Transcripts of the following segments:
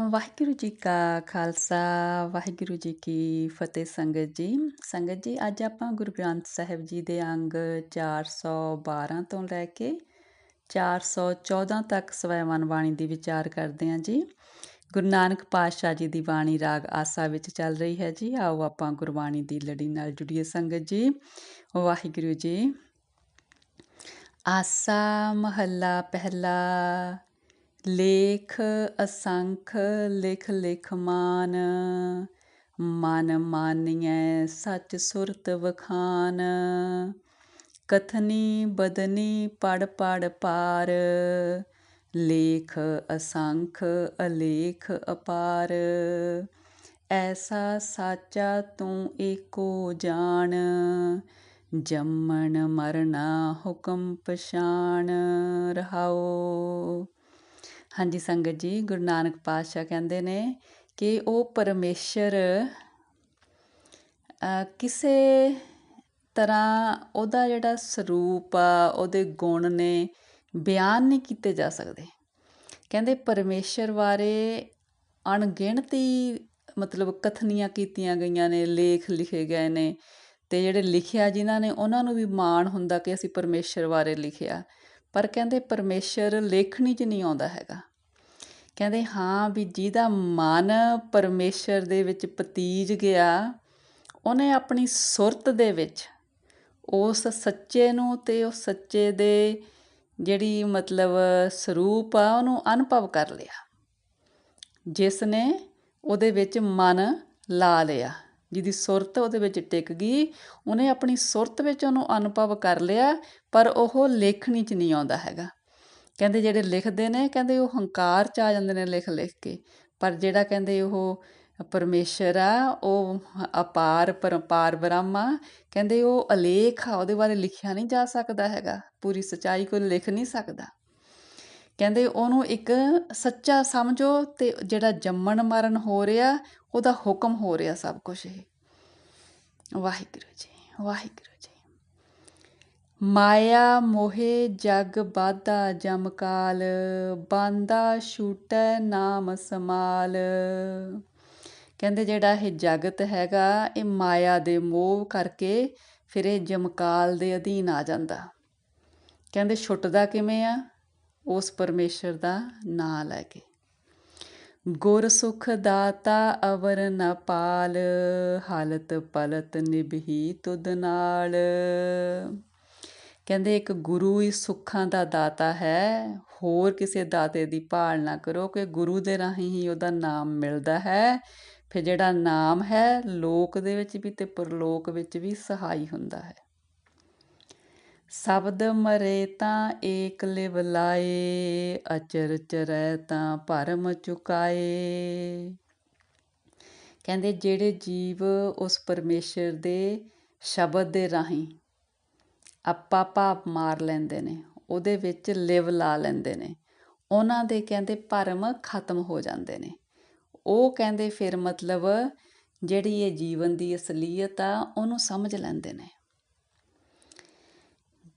ਵਾਹਿਗੁਰੂ ਜੀ ਕਾ ਖਾਲਸਾ, ਵਾਹਿਗੁਰੂ ਜੀ ਕੀ ਫਤਿਹ ਸੰਗਤ ਜੀ। ਸੰਗਤ ਜੀ, ਅੱਜ ਆਪਾਂ ਗੁਰੂ ਗ੍ਰੰਥ ਸਾਹਿਬ ਜੀ ਦੇ ਅੰਗ 412 ਤੋਂ ਲੈ ਕੇ 414 ਤੱਕ ਸਵੈਮਨ ਬਾਣੀ ਦੀ ਵਿਚਾਰ ਕਰਦੇ ਹਾਂ ਜੀ। ਗੁਰੂ ਨਾਨਕ ਪਾਤਸ਼ਾਹ ਜੀ ਦੀ ਬਾਣੀ ਰਾਗ ਆਸਾ ਵਿੱਚ ਚੱਲ ਰਹੀ ਹੈ ਜੀ। ਆਓ ਆਪਾਂ ਗੁਰਬਾਣੀ ਦੀ ਲੜੀ ਨਾਲ ਜੁੜੀਏ ਸੰਗਤ ਜੀ। ਵਾਹਿਗੁਰੂ ਜੀ, ਆਸਾ ਮਹੱਲਾ ਪਹਿਲਾ ਲੇਖ ਅਸੰਖ, ਲਿਖ ਲਿਖ ਮਾਨ, ਮਨ ਮਾਨੀਐ ਸੱਚ ਸੁਰਤ ਵਖਾਨ, ਕਥਨੀ ਬਦਨੀ ਪੜ ਪੜ ਪਾਰ, ਲੇਖ ਅਸੰਖ, ਅਲੇਖ ਅਪਾਰ, ਐਸਾ ਸਾਚਾ ਤੂੰ ਏਕੋ ਜਾਣ, ਜੰਮਣ ਮਰਨਾ ਹੁਕਮ ਪਛਾਣ ਰਹਾਓ। ਹਾਂਜੀ, ਸੰਗਤ ਜੀ, ਗੁਰੂ ਨਾਨਕ ਪਾਤਸ਼ਾਹ ਕਹਿੰਦੇ ਨੇ ਕਿ ਉਹ ਪਰਮੇਸ਼ਰ ਕਿਸੇ ਤਰ੍ਹਾਂ ਉਹਦਾ ਜਿਹੜਾ ਸਰੂਪ ਆ, ਉਹਦੇ ਗੁਣ ਨੇ ਬਿਆਨ ਨਹੀਂ ਕੀਤੇ ਜਾ ਸਕਦੇ। ਕਹਿੰਦੇ ਪਰਮੇਸ਼ਰ ਬਾਰੇ ਅਣਗਿਣਤੀ, ਮਤਲਬ ਕਥਨੀਆਂ ਕੀਤੀਆਂ ਗਈਆਂ ਨੇ, ਲੇਖ ਲਿਖੇ ਗਏ ਨੇ, ਤੇ ਜਿਹੜੇ ਲਿਖਿਆ ਜਿਨ੍ਹਾਂ ਨੇ, ਉਹਨਾਂ ਨੂੰ ਵੀ ਮਾਣ ਹੁੰਦਾ ਕਿ ਅਸੀਂ ਪਰਮੇਸ਼ਰ ਬਾਰੇ ਲਿਖਿਆ। ਪਰ ਕਹਿੰਦੇ ਪਰਮੇਸ਼ਰ ਲੇਖਣੀ 'ਚ ਨਹੀਂ ਆਉਂਦਾ ਹੈਗਾ। ਕਹਿੰਦੇ, ਹਾਂ ਵੀ ਜਿਹਦਾ ਮਨ ਪਰਮੇਸ਼ਰ ਦੇ ਵਿੱਚ ਪਤੀਜ ਗਿਆ, ਉਹਨੇ ਆਪਣੀ ਸੁਰਤ ਦੇ ਵਿੱਚ ਉਸ ਸੱਚੇ ਨੂੰ ਤੇ ਉਸ ਸੱਚੇ ਦੇ ਜਿਹੜੀ ਮਤਲਬ ਸਰੂਪ ਆ, ਉਹਨੂੰ ਅਨੁਭਵ ਕਰ ਲਿਆ। ਜਿਸ ਨੇ ਉਹਦੇ ਵਿੱਚ ਮਨ ਲਾ ਲਿਆ। ਜਿਹਦੀ ਸੁਰਤ ਉਹਦੇ ਵਿੱਚ ਟਿਕ ਗਈ, ਉਹਨੇ ਆਪਣੀ ਸੁਰਤ ਵਿੱਚ ਉਹਨੂੰ ਅਨੁਭਵ ਕਰ ਲਿਆ, ਪਰ ਉਹ ਲੇਖਣੀ 'ਚ ਨਹੀਂ ਆਉਂਦਾ ਹੈਗਾ। ਕਹਿੰਦੇ ਜਿਹੜੇ ਲਿਖਦੇ ਨੇ, ਕਹਿੰਦੇ ਉਹ ਹੰਕਾਰ 'ਚ ਆ ਜਾਂਦੇ ਨੇ ਲਿਖ ਲਿਖ ਕੇ, ਪਰ ਜਿਹੜਾ ਕਹਿੰਦੇ ਉਹ ਪਰਮੇਸ਼ਰ ਆ, ਉਹ ਅਪਾਰ ਪਰਪਾਰ ਬ੍ਰਹਮਾ ਕਹਿੰਦੇ ਉਹ ਅਲੇਖ ਆ, ਉਹਦੇ ਬਾਰੇ ਲਿਖਿਆ ਨਹੀਂ ਜਾ ਸਕਦਾ ਹੈਗਾ, ਪੂਰੀ ਸਚਾਈ ਕੋਈ ਲਿਖ ਨਹੀਂ ਸਕਦਾ। ਕਹਿੰਦੇ ਉਹਨੂੰ ਇੱਕ ਸੱਚਾ ਸਮਝੋ ਤੇ ਜਿਹੜਾ ਜੰਮਣ ਮਰਨ ਹੋ ਰਿਹਾ ਉਹਦਾ ਹੁਕਮ ਹੋ ਰਿਹਾ ਸਭ ਕੁਝ ਇਹ। ਵਾਹਿਗੁਰੂ ਜੀ ਵਾਹਿਗੁਰੂ ਜੀ। ਮਾਇਆ ਮੋਹੇ ਜਗ ਬਾਧਾ ਜਮਕਾਲ ਬਾਂਦਾ ਛੂਟੈ ਨਾਮ ਸਮਾਲ। ਕਹਿੰਦੇ ਜਿਹੜਾ ਇਹ ਜਗਤ ਹੈਗਾ, ਇਹ ਮਾਇਆ ਦੇ ਮੋਹ ਕਰਕੇ ਫਿਰ ਇਹ ਜਮਕਾਲ ਦੇ ਅਧੀਨ ਆ ਜਾਂਦਾ। ਕਹਿੰਦੇ ਛੁੱਟਦਾ ਕਿਵੇਂ ਆ? ਉਸ ਪਰਮੇਸ਼ਰ ਦਾ ਨਾਮ ਲੈ ਕੇ। ਗੁਰ ਸੁਖ ਦਾਤਾ ਅਵਰ ਨ ਪਾਲ, ਹਾਲਤ ਪਲਤ ਨਿਭੀ ਤੁਧ ਨਾਲ। ਕਹਿੰਦੇ ਇੱਕ ਗੁਰੂ ਹੀ ਸੁੱਖਾਂ ਦਾ ਦਾਤਾ ਹੈ। ਹੋਰ ਕਿਸੇ ਦਾਤੇ ਦੀ ਭਾਲ ਨਾ ਕਰੋ ਕਿ ਗੁਰੂ ਦੇ ਰਾਹੀਂ ਹੀ ਉਹਦਾ ਨਾਮ ਮਿਲਦਾ ਹੈ। ਫਿਰ ਜਿਹੜਾ ਨਾਮ ਹੈ, ਲੋਕ ਦੇ ਵਿੱਚ ਵੀ ਤੇ ਪਰਲੋਕ ਵਿੱਚ ਵੀ ਸਹਾਈ ਹੁੰਦਾ ਹੈ। ਸ਼ਬਦ ਮਰੇ ਤਾਂ ਏਕ ਲਿਵ ਲਾਏ, ਅਚਰ ਚਰੈ ਤਾਂ ਭਰਮ ਚੁਕਾਏ। ਕਹਿੰਦੇ ਜਿਹੜੇ ਜੀਵ ਉਸ ਪਰਮੇਸ਼ਰ ਦੇ ਸ਼ਬਦ ਦੇ ਰਾਹੀਂ ਆਪਾ ਭਾਪ ਮਾਰ ਲੈਂਦੇ ਨੇ, ਉਹਦੇ ਵਿੱਚ ਲਿਵ ਲਾ ਲੈਂਦੇ ਨੇ, ਉਹਨਾਂ ਦੇ ਕਹਿੰਦੇ ਭਰਮ ਖਤਮ ਹੋ ਜਾਂਦੇ ਨੇ। ਉਹ ਕਹਿੰਦੇ ਫਿਰ ਮਤਲਬ ਜਿਹੜੀ ਇਹ ਜੀਵਨ ਦੀ ਅਸਲੀਅਤ ਆ, ਉਹਨੂੰ ਸਮਝ ਲੈਂਦੇ ਨੇ।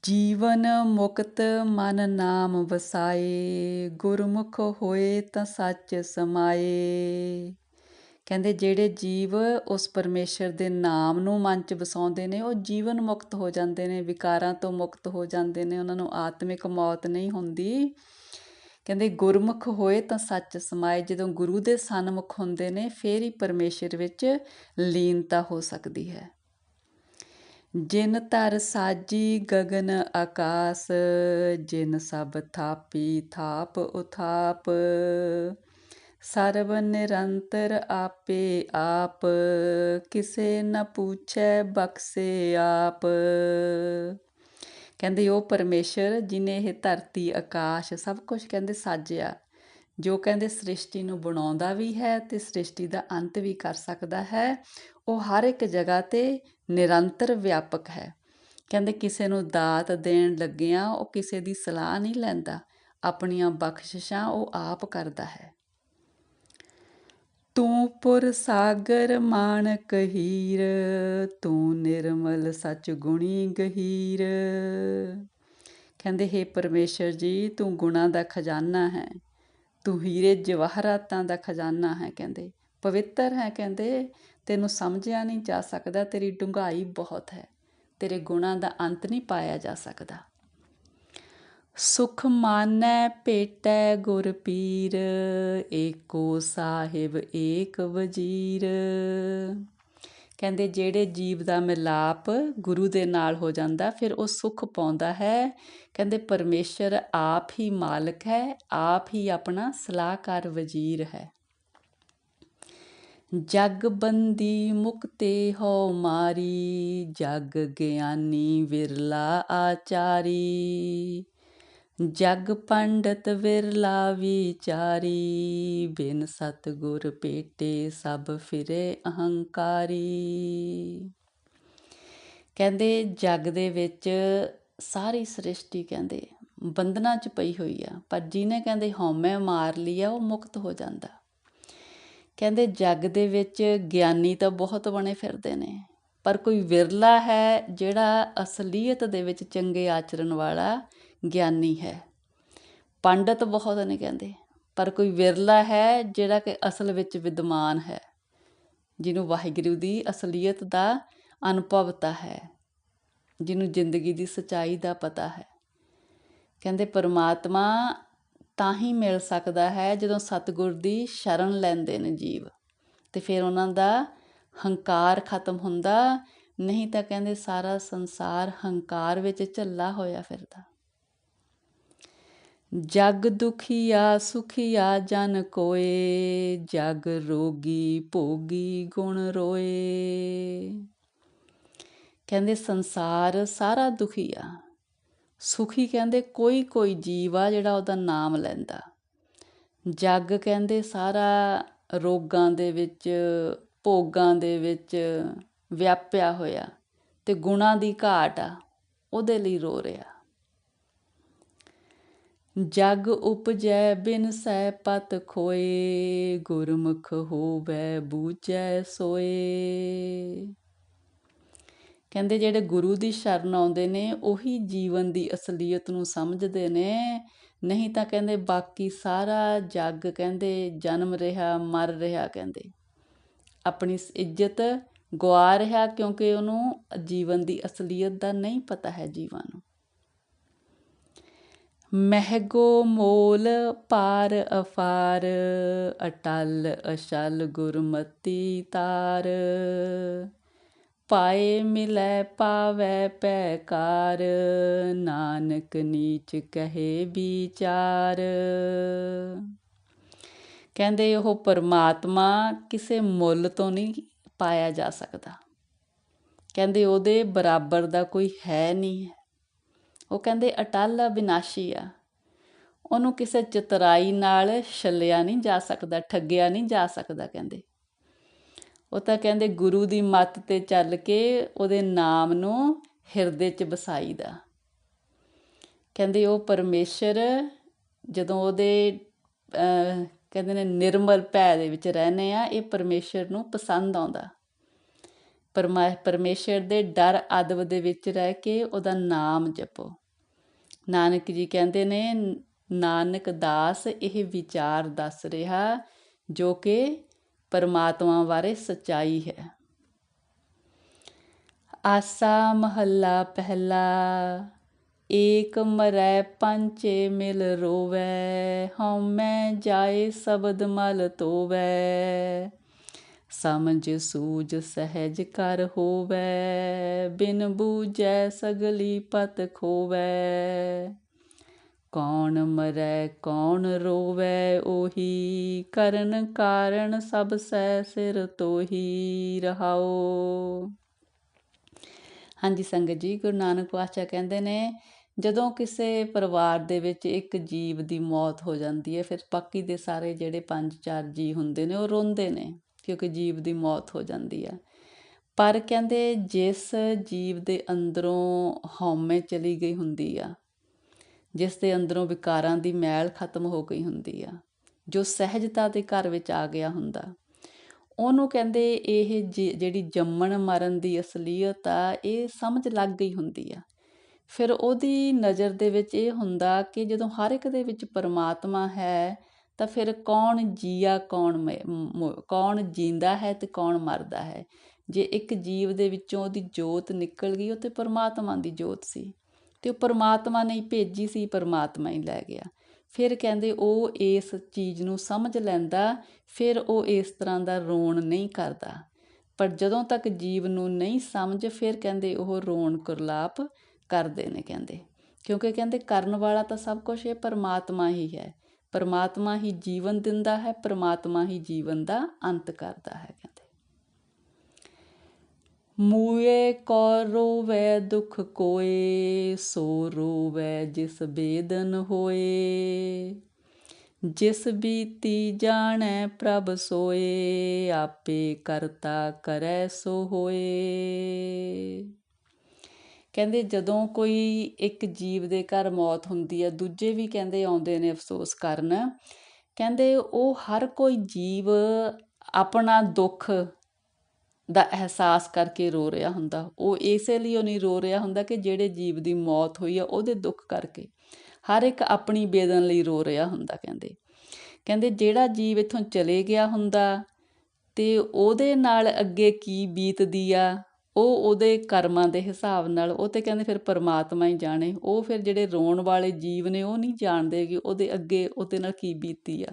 ਜੀਵਨ ਮੁਕਤ ਮਨ ਨਾਮ ਵਸਾਏ, ਗੁਰਮੁਖ ਹੋਏ ਤਾਂ ਸੱਚ ਸਮਾਏ। ਕਹਿੰਦੇ ਜਿਹੜੇ ਜੀਵ ਉਸ ਪਰਮੇਸ਼ਰ ਦੇ ਨਾਮ ਨੂੰ ਮਨ 'ਚ ਵਸਾਉਂਦੇ ਨੇ, ਉਹ ਜੀਵਨ ਮੁਕਤ ਹੋ ਜਾਂਦੇ ਨੇ, ਵਿਕਾਰਾਂ ਤੋਂ ਮੁਕਤ ਹੋ ਜਾਂਦੇ ਨੇ, ਉਹਨਾਂ ਨੂੰ ਆਤਮਿਕ ਮੌਤ ਨਹੀਂ ਹੁੰਦੀ। ਕਹਿੰਦੇ ਗੁਰਮੁਖ ਹੋਏ ਤਾਂ ਸੱਚ ਸਮਾਏ, ਜਦੋਂ ਗੁਰੂ ਦੇ ਸਨਮੁਖ ਹੁੰਦੇ ਨੇ, ਫੇਰ ਹੀ ਪਰਮੇਸ਼ਰ ਵਿੱਚ ਲੀਨਤਾ ਹੋ ਸਕਦੀ ਹੈ। ਜਿਨ ਧਰ ਸਾਜੀ ਗगन ਆਕਾਸ, ਜਿਨ ਸਭ ਥਾਪੀ ਥਾਪ ਉਥਾਪ। ਸਰਬ ਨਿਰੰਤਰ ਆਪੇ ਆਪ, ਕਿਸੇ ਨ ਪੁੱਛੈ ਬਖਸੇ ਆਪ। ਕਹਿੰਦੇ ਉਹ ਪਰਮੇਸ਼ਰ ਜਿਨੇ ਇਹ ਧਰਤੀ ਆਕਾਸ਼ ਸਭ ਕੁਝ ਕਹਿੰਦੇ ਸਾਜਿਆ, ਜੋ ਕਹਿੰਦੇ ਸ੍ਰਿਸ਼ਟੀ ਨੂੰ ਬਣਾਉਂਦਾ ਵੀ ਹੈ ਤੇ ਸ੍ਰਿਸ਼ਟੀ ਦਾ ਅੰਤ ਵੀ ਕਰ ਸਕਦਾ ਹੈ, ਉਹ ਹਰ ਇੱਕ ਜਗ੍ਹਾ ਤੇ ਨਿਰੰਤਰ ਵਿਆਪਕ ਹੈ। ਕਹਿੰਦੇ ਕਿਸੇ ਨੂੰ ਦਾਤ ਦੇਣ ਲੱਗਿਆਂ ਉਹ ਕਿਸੇ ਦੀ ਸਲਾਹ ਨਹੀਂ ਲੈਂਦਾ। ਆਪਣੀਆਂ ਬਖਸ਼ਿਸ਼ਾਂ ਉਹ ਆਪ ਕਰਦਾ ਹੈ। ਤੂੰ ਪੁਰ ਸਾਗਰ ਮਾਨਕ ਹੀਰ ਤੂੰ ਨਿਰਮਲ ਸਚ ਗੁਣੀ ਗਹੀਰ। ਕਹਿੰਦੇ, ਹੈ ਪਰਮੇਸ਼ਰ ਜੀ, ਤੂੰ ਗੁਣਾ ਦਾ ਖਜ਼ਾਨਾ ਹੈ। ਤੂੰ ਹੀਰੇ ਜਵਾਹਰਾਤਾਂ ਦਾ ਖਜ਼ਾਨਾ ਹੈ। ਕਹਿੰਦੇ, ਪਵਿੱਤਰ ਹੈ। ਕਹਿੰਦੇ ਤੈਨੂੰ ਸਮਝਿਆ ਨਹੀਂ ਜਾ ਸਕਦਾ, ਤੇਰੀ ਡੂੰਘਾਈ ਬਹੁਤ ਹੈ। ਤੇਰੇ ਗੁਣਾਂ ਦਾ ਅੰਤ ਨਹੀਂ ਪਾਇਆ ਜਾ ਸਕਦਾ। ਸੁਖ ਮਾਨੈ ਭੇਟੈ ਗੁਰ ਪੀਰ, ਏਕੋ ਸਾਹਿਬ ਏਕ ਵਜੀਰ। ਕਹਿੰਦੇ, ਜਿਹੜੇ ਜੀਵ ਦਾ ਮਿਲਾਪ ਗੁਰੂ ਦੇ ਨਾਲ ਹੋ ਜਾਂਦਾ, ਫਿਰ ਉਹ ਸੁਖ ਪਾਉਂਦਾ ਹੈ। ਕਹਿੰਦੇ, ਪਰਮੇਸ਼ਰ ਆਪ ਹੀ ਮਾਲਕ ਹੈ, ਆਪ ਹੀ ਆਪਣਾ ਸਲਾਹਕਾਰ ਵਜ਼ੀਰ ਹੈ। ਜਗ ਬੰਦੀ ਮੁਕਤੇ ਹੋ ਮਾਰੀ, ਜਗ ਗਿਆਨੀ ਵਿਰਲਾ ਆਚਾਰੀ। ਜਗ ਪੰਡਤ ਵਿਰਲਾ ਵਿਚਾਰੀ, ਬਿਨ ਸਤਗੁਰ ਪੇਟੇ ਸਭ ਫਿਰੇ ਅਹੰਕਾਰੀ। ਕਹਿੰਦੇ ਜਗ ਦੇ ਵਿੱਚ ਸਾਰੀ ਸ੍ਰਿਸ਼ਟੀ ਕਹਿੰਦੇ ਬੰਧਨਾਂ 'ਚ ਪਈ ਹੋਈ ਆ, ਪਰ ਜਿਹਨੇ ਕਹਿੰਦੇ ਹਉਮੈ ਮਾਰ ਲਿਆ ਉਹ ਮੁਕਤ ਹੋ ਜਾਂਦਾ। ਕਹਿੰਦੇ ਜੱਗ ਦੇ ਵਿੱਚ ਗਿਆਨੀ ਤਾਂ ਬਹੁਤ ਬਣੇ ਫਿਰਦੇ ਨੇ, ਪਰ ਕੋਈ ਵਿਰਲਾ ਹੈ ਜਿਹੜਾ ਅਸਲੀਅਤ ਦੇ ਵਿੱਚ ਚੰਗੇ ਆਚਰਨ ਵਾਲਾ ਗਿਆਨੀ ਹੈ। ਪੰਡਤ ਬਹੁਤ ਨੇ ਕਹਿੰਦੇ, ਪਰ ਕੋਈ ਵਿਰਲਾ ਹੈ ਜਿਹੜਾ ਕਿ ਅਸਲ ਵਿੱਚ ਵਿਦਮਾਨ ਹੈ, ਜਿਹਨੂੰ ਵਾਹਿਗੁਰੂ ਦੀ ਅਸਲੀਅਤ ਦਾ ਅਨੁਭਵਤਾ ਹੈ, ਜਿਹਨੂੰ ਜ਼ਿੰਦਗੀ ਦੀ ਸਚਾਈ ਦਾ ਪਤਾ ਹੈ। ਕਹਿੰਦੇ ਪਰਮਾਤਮਾ ਤਾਂ ਹੀ ਮਿਲ ਸਕਦਾ ਹੈ ਜਦੋਂ ਸਤਿਗੁਰ ਦੀ ਸ਼ਰਨ ਲੈਂਦੇ ਨੇ ਜੀਵ। ਤੇ ਫਿਰ ਉਹਨਾਂ ਦਾ ਹੰਕਾਰ ਖਤਮ ਹੁੰਦਾ, ਨਹੀਂ ਤਾਂ ਕਹਿੰਦੇ ਸਾਰਾ ਸੰਸਾਰ ਹੰਕਾਰ ਵਿੱਚ ਝੱਲਾ ਹੋਇਆ ਫਿਰਦਾ। ਜਗ ਦੁਖੀਆ ਸੁਖੀਆ ਜਨ ਕੋਏ, ਜਗ ਰੋਗੀ, ਭੋਗੀ ਗੁਣ ਰੋਏ। ਕਹਿੰਦੇ ਸੰਸਾਰ ਸਾਰਾ ਦੁਖੀ ਆ। ਸੁਖੀ ਕਹਿੰਦੇ, ਕੋਈ ਕੋਈ ਜੀਵ ਆ ਜਿਹੜਾ ਉਹਦਾ ਨਾਮ ਲੈਂਦਾ। ਜੱਗ ਕਹਿੰਦੇ, ਸਾਰਾ ਰੋਗਾਂ ਦੇ ਵਿੱਚ, ਭੋਗਾਂ ਦੇ ਵਿੱਚ ਵਿਆਪਿਆ ਹੋਇਆ ਤੇ ਗੁਣਾਂ ਦੀ ਘਾਟ ਆ, ਉਹਦੇ ਲਈ ਰੋ ਰਿਹਾ। ਜਗ ਉਪਜੈ, ਬਿਨ ਸਹਿ ਪਤ ਖੋਏ, ਗੁਰਮੁਖ ਹੋਵੇ, ਬੂਝੈ ਸੋਏ। ਕਹਿੰਦੇ ਜਿਹੜੇ ਗੁਰੂ ਦੀ ਸ਼ਰਨ ਆਉਂਦੇ ਨੇ, ਉਹੀ ਜੀਵਨ ਦੀ ਅਸਲੀਅਤ ਨੂੰ ਸਮਝਦੇ ਨੇ। ਨਹੀਂ ਤਾਂ ਕਹਿੰਦੇ ਬਾਕੀ ਸਾਰਾ ਜੱਗ ਕਹਿੰਦੇ, ਜਨਮ ਰਿਹਾ, ਮਰ ਰਿਹਾ ਕਹਿੰਦੇ। ਆਪਣੀ ਇੱਜ਼ਤ ਗਵਾ ਰਿਹਾ ਕਿਉਂਕਿ ਉਹਨੂੰ ਜੀਵਨ ਦੀ ਅਸਲੀਅਤ ਦਾ ਨਹੀਂ ਪਤਾ ਹੈ ਜੀਵਾਂ ਨੂੰ। ਮਹਿਗੋ ਮੋਲ ਪਾਰ ਅਫਾਰ, ਅਟਲ ਅਸ਼ਲ ਗੁਰਮਤੀ ਤਾਰ। ਪਾਏ ਮਿਲੈ ਪਾਵੈ ਪੈਕਾਰ, ਨਾਨਕ ਨੀਚ ਕਹੇ ਵਿਚਾਰ। ਕਹਿੰਦੇ ਉਹ ਪਰਮਾਤਮਾ ਕਿਸੇ ਮੁੱਲ ਤੋਂ ਨਹੀਂ ਪਾਇਆ ਜਾ ਸਕਦਾ। ਕਹਿੰਦੇ ਉਹਦੇ ਬਰਾਬਰ ਦਾ ਕੋਈ ਹੈ ਨਹੀਂ ਹੈ। ਉਹ ਕਹਿੰਦੇ ਅਟਲ ਵਿਨਾਸ਼ੀ ਆ। ਉਹਨੂੰ ਕਿਸੇ ਚਤਰਾਈ ਨਾਲ ਛੱਲਿਆ ਨਹੀਂ ਜਾ ਸਕਦਾ, ਠੱਗਿਆ ਨਹੀਂ ਜਾ ਸਕਦਾ ਕਹਿੰਦੇ। ਉਹ ਤਾਂ ਕਹਿੰਦੇ ਗੁਰੂ ਦੀ ਮੱਤ ਤੇ ਚੱਲ ਕੇ ਉਹਦੇ ਨਾਮ ਨੂੰ ਹਿਰਦੇ 'ਚ ਵਸਾਈਦਾ। ਕਹਿੰਦੇ ਉਹ ਪਰਮੇਸ਼ਰ ਜਦੋਂ ਉਹਦੇ ਕਹਿੰਦੇ ਨੇ ਨਿਰਮਲ ਭੈ ਦੇ ਵਿੱਚ ਰਹਨੇ ਆ, ਇਹ ਪਰਮੇਸ਼ਰ ਨੂੰ ਪਸੰਦ ਆਉਂਦਾ। ਪਰਮੇਸ਼ਰ ਦੇ ਡਰ ਅਦਬ ਦੇ ਵਿੱਚ ਰਹਿ ਕੇ ਉਹਦਾ ਨਾਮ ਜਪੋ। ਨਾਨਕ ਜੀ ਕਹਿੰਦੇ ਨੇ, ਨਾਨਕ ਦਾਸ ਇਹ ਵਿਚਾਰ ਦੱਸ ਰਿਹਾ ਜੋ ਕਿ ਪਰਮਾਤਮਾ ਬਾਰੇ ਸਚਾਈ ਹੈ। ਆਸਾ ਮਹੱਲਾ ਪਹਿਲਾ, ਏਕ ਮਰੈ ਪੰਚੇ ਮਿਲ ਰੋਵੈ ਹਉਮੈ ਜਾਏ ਸਬਦ ਮਲ ਤੋਵੈ। ਸਮਝ ਸੂਝ ਸਹਿਜ ਕਰ ਹੋਵੈ, ਬਿਨ ਬੂਝੈ ਸਗਲੀ ਪਤ ਖੋਵੈ। ਕੌਣ ਮਰੈ, ਕੌਣ ਰੋਵੈ ਉਹੀ? ਕਰਨ ਕਾਰਨ ਸਭ ਸੈ ਸਿਰ ਤੋਹੀ ਰਹਾਓ। ਹਾਂਜੀ, ਸੰਗਤ ਜੀ, ਗੁਰੂ ਨਾਨਕ ਪਾਤਸ਼ਾਹ ਕਹਿੰਦੇ ਨੇ, ਜਦੋਂ ਕਿਸੇ ਪਰਿਵਾਰ ਦੇ ਵਿੱਚ ਇੱਕ ਜੀਵ ਦੀ ਮੌਤ ਹੋ ਜਾਂਦੀ ਹੈ, ਫਿਰ ਬਾਕੀ ਦੇ ਸਾਰੇ ਜਿਹੜੇ ਪੰਜ ਚਾਰ ਜੀ ਹੁੰਦੇ ਨੇ, ਉਹ ਰੋਂਦੇ ਨੇ, ਕਿਉਂਕਿ ਜੀਵ ਦੀ ਮੌਤ ਹੋ ਜਾਂਦੀ ਹੈ। ਪਰ ਕਹਿੰਦੇ, ਜਿਸ ਜੀਵ ਦੇ ਅੰਦਰੋਂ ਹਉਮੈ ਚਲੀ ਗਈ ਹੁੰਦੀ ਆ ਜਿਸ ਦੇ ਅੰਦਰੋਂ ਵਿਕਾਰਾਂ ਦੀ ਮੈਲ ਖਤਮ ਹੋ ਗਈ ਹੁੰਦੀ ਆ, ਜੋ ਸਹਿਜਤਾ ਦੇ ਘਰ ਵਿੱਚ ਆ ਗਿਆ ਹੁੰਦਾ। ਉਹਨੂੰ ਕਹਿੰਦੇ ਇਹ ਜਿਹੜੀ ਜੰਮਣ ਮਰਨ ਦੀ ਅਸਲੀਅਤ ਆ, ਇਹ ਸਮਝ ਲੱਗ ਗਈ ਹੁੰਦੀ ਆ। ਫਿਰ ਉਹਦੀ ਨਜ਼ਰ ਦੇ ਵਿੱਚ ਇਹ ਹੁੰਦਾ ਕਿ ਜਦੋਂ ਹਰ ਇੱਕ ਦੇ ਵਿੱਚ ਪਰਮਾਤਮਾ ਹੈ, ਤਾਂ ਫਿਰ ਕੌਣ ਜੀਆ, ਕੌਣ ਕੌਣ ਜੀਂਦਾ ਹੈ ਤੇ ਕੌਣ ਮਰਦਾ ਹੈ। ਜੇ ਇੱਕ ਜੀਵ ਦੇ ਵਿੱਚੋਂ ਉਹਦੀ ਜੋਤ ਨਿਕਲ ਗਈ, ਉਹ ਤੇ ਪਰਮਾਤਮਾ ਦੀ ਜੋਤ ਸੀ। ਤੇ ਉਹ ਪਰਮਾਤਮਾ ਨੇ ਭੇਜੀ ਸੀ, ਪਰਮਾਤਮਾ ਹੀ ਲੈ ਗਿਆ। ਫਿਰ ਕਹਿੰਦੇ ਉਹ ਇਸ ਚੀਜ਼ ਨੂੰ ਸਮਝ ਲੈਂਦਾ, ਫਿਰ ਉਹ ਇਸ ਤਰ੍ਹਾਂ ਦਾ ਰੋਣ ਨਹੀਂ ਕਰਦਾ। ਪਰ ਜਦੋਂ ਤੱਕ ਜੀਵ ਨੂੰ ਨਹੀਂ ਸਮਝ, ਫਿਰ ਕਹਿੰਦੇ ਉਹ ਰੋਣ ਕੁਰਲਾਪ ਕਰਦੇ ਨੇ ਕਹਿੰਦੇ। ਕਿਉਂਕਿ ਕਹਿੰਦੇ ਕਰਨ ਵਾਲਾ ਤਾਂ ਸਭ ਕੁਝ ਇਹ ਪਰਮਾਤਮਾ ਹੀ ਹੈ। ਪਰਮਾਤਮਾ ਹੀ ਜੀਵਨ ਦਿੰਦਾ ਹੈ, ਪਰਮਾਤਮਾ ਹੀ ਜੀਵਨ ਦਾ ਅੰਤ ਕਰਦਾ ਹੈ ਕਹਿੰਦੇ। ਮੂਏ ਕੋ ਰੋਵੇ ਦੁਖ ਕੋਏ ਸੋ ਰੋਵੇ ਜਿਸ ਬੇਦਨ ਹੋਏ। ਜਿਸ ਬੀਤੀ ਜਾਣੈ ਪ੍ਰਭ ਸੋਏ, ਆਪੇ ਕਰਤਾ ਕਰੈ ਸੋ ਹੋਏ। ਕਹਿੰਦੇ ਜਦੋਂ ਕੋਈ ਇੱਕ ਜੀਵ ਦੇ ਘਰ ਮੌਤ ਹੁੰਦੀ ਹੈ ਦੂਜੇ ਵੀ ਕਹਿੰਦੇ ਆਉਂਦੇ ਨੇ ਅਫਸੋਸ ਕਰਨ। ਕਹਿੰਦੇ ਉਹ ਹਰ ਕੋਈ ਜੀਵ ਆਪਣਾ ਦੁੱਖ ਦਾ ਅਹਿਸਾਸ ਕਰਕੇ ਰੋ ਰਿਹਾ ਹੁੰਦਾ। ਉਹ ਇਸੇ ਲਈ ਉਹ ਨਹੀਂ ਰੋ ਰਿਹਾ ਹੁੰਦਾ ਕਿ ਜਿਹੜੇ ਜੀਵ ਦੀ ਮੌਤ ਹੋਈ ਆ, ਉਹਦੇ ਦੁੱਖ ਕਰਕੇ। ਹਰ ਇੱਕ ਆਪਣੀ ਬੇਦਨ ਲਈ ਰੋ ਰਿਹਾ ਹੁੰਦਾ, ਕਹਿੰਦੇ। ਕਹਿੰਦੇ, ਜਿਹੜਾ ਜੀਵ ਇਥੋਂ ਚਲੇ ਗਿਆ ਹੁੰਦਾ ਤੇ ਉਹਦੇ ਨਾਲ ਅੱਗੇ ਕੀ ਬੀਤਦੀ ਆ, ਉਹ ਉਹਦੇ ਕਰਮਾਂ ਦੇ ਹਿਸਾਬ ਨਾਲ, ਉਹ ਤੇ ਕਹਿੰਦੇ ਫਿਰ ਪਰਮਾਤਮਾ ਹੀ ਜਾਣੇ। ਉਹ ਫਿਰ ਜਿਹੜੇ ਰੋਣ ਵਾਲੇ ਜੀਵ ਨੇ, ਉਹ ਨਹੀਂ ਜਾਣਦੇ ਕਿ ਉਹਦੇ ਅੱਗੇ ਉਹਦੇ ਨਾਲ ਕੀ ਬੀਤੀ ਆ।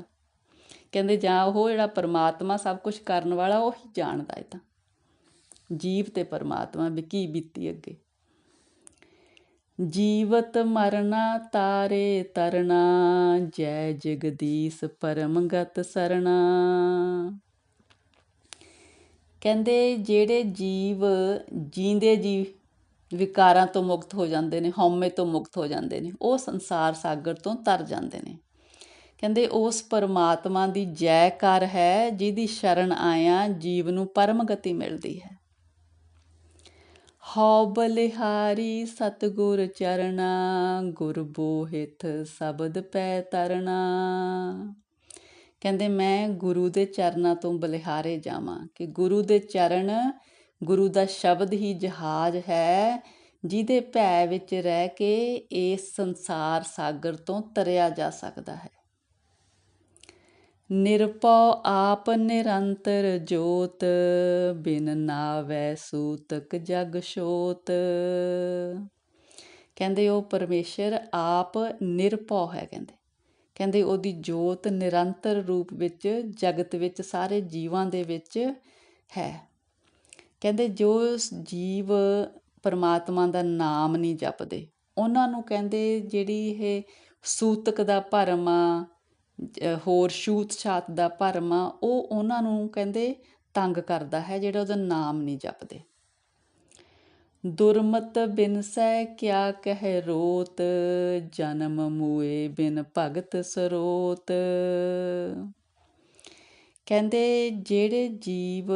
ਕਹਿੰਦੇ, ਜਾਂ ਉਹ ਜਿਹੜਾ ਪਰਮਾਤਮਾ ਸਭ ਕੁਝ ਕਰਨ ਵਾਲਾ, ਉਹ ਹੀ ਜਾਣਦਾ ਹੈ ਤਾਂ ਜੀਵ ਤੇ ਪਰਮਾਤਮਾ ਵੀ ਕੀ ਬੀਤੀ ਅੱਗੇ? ਜੀਵਤ ਮਰਨਾ ਤਾਰੇ ਤਰਨਾ ਜੈ ਜਗਦੀਸ਼ ਪਰਮਗਤ ਸਰਣਾ। ਕਹਿੰਦੇ ਜਿਹੜੇ ਜੀਵ ਜੀਂਦੇ ਜੀ ਵਿਕਾਰਾਂ ਤੋਂ ਮੁਕਤ ਹੋ ਜਾਂਦੇ ਨੇ, ਹਉਮੈ ਤੋਂ ਮੁਕਤ ਹੋ ਜਾਂਦੇ ਨੇ, ਉਹ ਸੰਸਾਰ ਸਾਗਰ ਤੋਂ ਤਰ ਜਾਂਦੇ ਨੇ। ਕਹਿੰਦੇ ਉਸ ਪਰਮਾਤਮਾ ਦੀ ਜੈਕਾਰ ਹੈ, ਜਿਹਦੀ ਸ਼ਰਨ ਆਇਆ ਜੀਵ ਨੂੰ ਪਰਮ ਗਤੀ ਮਿਲਦੀ ਹੈ। ਹਉ ਬਲਿਹਾਰੀ ਸਤਗੁਰ ਚਰਣਾ, ਗੁਰ ਬੋਹਿਤ ਸ਼ਬਦ ਪੈ ਤਰਣਾ। ਕਹਿੰਦੇ, ਮੈਂ ਗੁਰੂ ਦੇ ਚਰਨਾਂ ਤੋਂ ਬਲਿਹਾਰੇ ਜਾਵਾਂ ਕਿ ਗੁਰੂ ਦੇ ਚਰਨ ਗੁਰੂ ਦਾ ਸ਼ਬਦ ਹੀ ਜਹਾਜ਼ ਹੈ, ਜਿਹਦੇ ਭੈ ਵਿੱਚ ਰਹਿ ਕੇ ਇਸ ਸੰਸਾਰ ਸਾਗਰ ਤੋਂ ਤਰਿਆ ਜਾ ਸਕਦਾ ਹੈ। ਨਿਰਪਉ ਆਪ ਨਿਰੰਤਰ ਜੋਤ, ਬਿਨ ਨਾਵੈ ਸੂਤਕ ਜਗ ਸ਼ੋਤ। ਕਹਿੰਦੇ ਉਹ ਪਰਮੇਸ਼ਰ ਆਪ ਨਿਰਪਉ ਹੈ ਕਹਿੰਦੇ। ਕਹਿੰਦੇ ਉਹਦੀ ਜੋਤ ਨਿਰੰਤਰ ਰੂਪ ਵਿੱਚ ਜਗਤ ਵਿੱਚ, ਸਾਰੇ ਜੀਵਾਂ ਦੇ ਵਿੱਚ ਹੈ। ਕਹਿੰਦੇ ਜੋ ਜੀਵ ਪਰਮਾਤਮਾ ਦਾ ਨਾਮ ਨਹੀਂ ਜਪਦੇ, ਉਹਨਾਂ ਨੂੰ ਕਹਿੰਦੇ ਜਿਹੜੀ ਇਹ ਸੂਤਕ ਦਾ ਭਰਮ ਆ ਹੋਰ ਛੂਤ ਛਾਤ ਦਾ ਭਰਮ ਆ, ਉਹ ਉਹਨਾਂ ਨੂੰ ਕਹਿੰਦੇ ਤੰਗ ਕਰਦਾ ਹੈ, ਜਿਹੜਾ ਉਹਦਾ ਨਾਮ ਨਹੀਂ ਜਪਦੇ। ਦੁਰਮਤ ਬਿਨ ਸਹਿ ਕਿਆ ਕਹਿ ਰੋਤ, ਜਨਮ ਮੂਏ ਬਿਨ ਭਗਤ ਸਰੋਤ। ਕਹਿੰਦੇ ਜਿਹੜੇ ਜੀਵ,